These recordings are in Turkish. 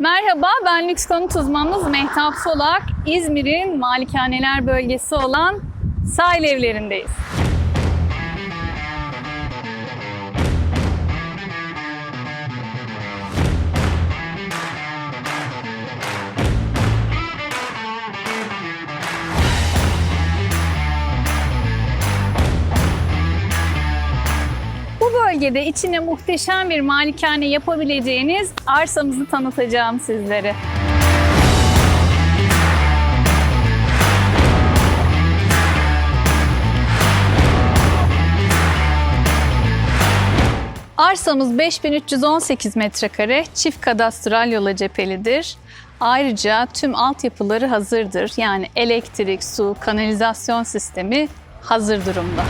Merhaba, ben lüks konut uzmanınız Mehtap Solak. İzmir'in malikaneler bölgesi olan sahil evlerindeyiz. Bölgede içine muhteşem bir malikane yapabileceğiniz arsamızı tanıtacağım sizlere. Arsamız 5318 metrekare, çift kadastral yola cephelidir. Ayrıca tüm altyapıları hazırdır. Yani elektrik, su, kanalizasyon sistemi hazır durumda.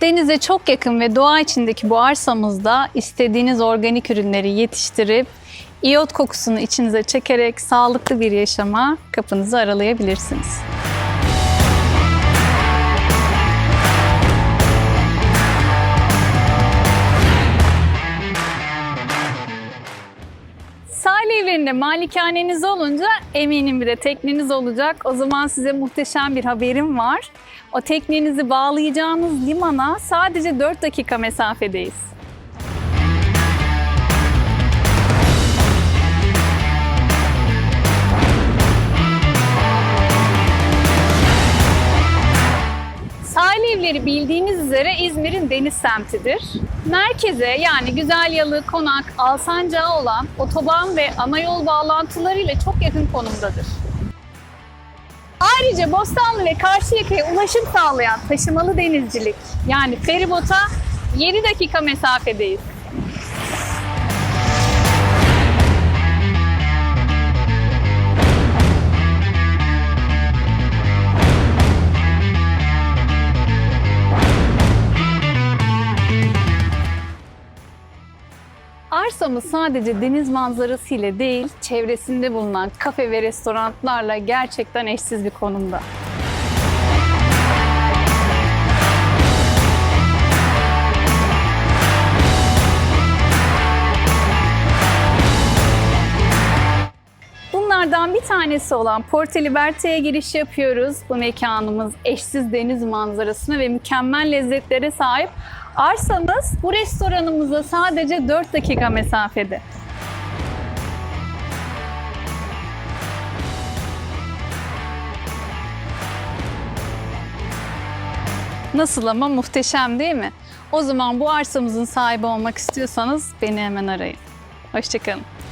Denize çok yakın ve doğa içindeki bu arsamızda istediğiniz organik ürünleri yetiştirip iyot kokusunu içinize çekerek sağlıklı bir yaşama kapınızı aralayabilirsiniz. Evlerinde malikaneniz olunca eminim bir de tekneniz olacak. O zaman size muhteşem bir haberim var. O teknenizi bağlayacağınız limana sadece 4 dakika mesafedeyiz. Sahil evleri bildiğiniz üzere İzmir'in deniz semtidir. Merkeze yani Güzelyalı, Konak, Alsancağı olan otoban ve ana yol bağlantılarıyla çok yakın konumdadır. Ayrıca Bostanlı ve Karşıyaka'ya ulaşım sağlayan taşımalı denizcilik yani feribota 7 dakika mesafedeyiz. Arsamız sadece deniz manzarası ile değil, çevresinde bulunan kafe ve restoranlarla gerçekten eşsiz bir konumda. Bunlardan bir tanesi olan Porte Liberte'ye giriş yapıyoruz. Bu mekanımız eşsiz deniz manzarasına ve mükemmel lezzetlere sahip. Arsamız bu restoranımıza sadece 4 dakika mesafede. Nasıl ama muhteşem değil mi? O zaman bu arsamızın sahibi olmak istiyorsanız beni hemen arayın. Hoşçakalın.